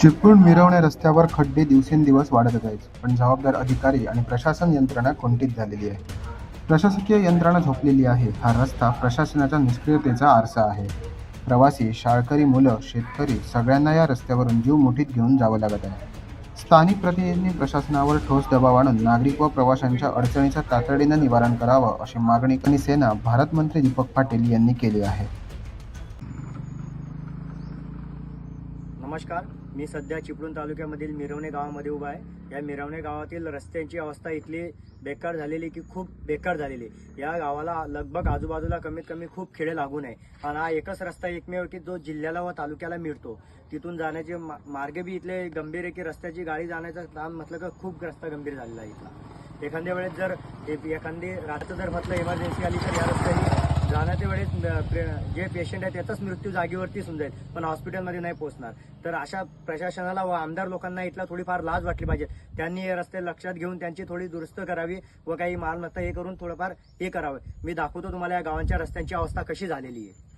चिपळूण मिरवणे रस्त्यावर खड्डे दिवसेंदिवस वाढत आहेत पण जबाबदार अधिकारी आणि प्रशासन यंत्रणा कोंडीत झालेली आहे. प्रशासकीय यंत्रणा झोपलेली आहे. हा रस्ता प्रशासनाच्या निष्क्रियतेचा आरसा आहे. प्रवासी शाळकरी मुलं शेतकरी सगळ्यांना या रस्त्यावरून जीव मुठीत घेऊन जावं लागत आहे. स्थानिक प्रतिनिधींनी प्रशासनावर ठोस दबाव आणून नागरिक व प्रवाशांच्या अडचणीचं तातडीनं निवारण करावं अशी मागणी सेना भारत मंत्री दीपक पाटील यांनी केली आहे. नमस्कार मी सध्या चिपळूण तालुक्यामधील मिरवणे गावामध्ये उभा आहे. या मिरवणे गावातील रस्त्यांची अवस्था इथली बेकार झालेली की खूप बेकार झालेली. या गावाला लगभग आजूबाजूला कमीत कमी खूप खेडे लागून आहे आणि हा एकच रस्ता एकमेव की जो जिल्ह्याला व तालुक्याला मिळतो. तिथून जाण्याचे मा- मार्ग बी इथले गंभीर आहे की रस्त्याची गाडी जाण्याचं काम म्हटलं तर खूप रस्ता गंभीर झालेला आहे इथला. एखाद्या वेळेस जर एखादी रात्र जर म्हटलं इमर्जन्सी आली तर या रस्ते वेळेस जे पेशंट आहे त्याचाच मृत्यू जागेवरती होऊन जाईल पण हॉस्पिटलमध्ये नाही पोहोचणार. तर अशा प्रशासनाला व आमदार लोकांना इथला थोडीफार लाज वाटली पाहिजे. त्यांनी हे रस्ते लक्षात घेऊन त्यांची थोडी दुरुस्त करावी व काही मालमत्ता हे करून थोडंफार हे करावं. मी दाखवतो तुम्हाला या गावांच्या रस्त्यांची अवस्था कशी झालेली आहे.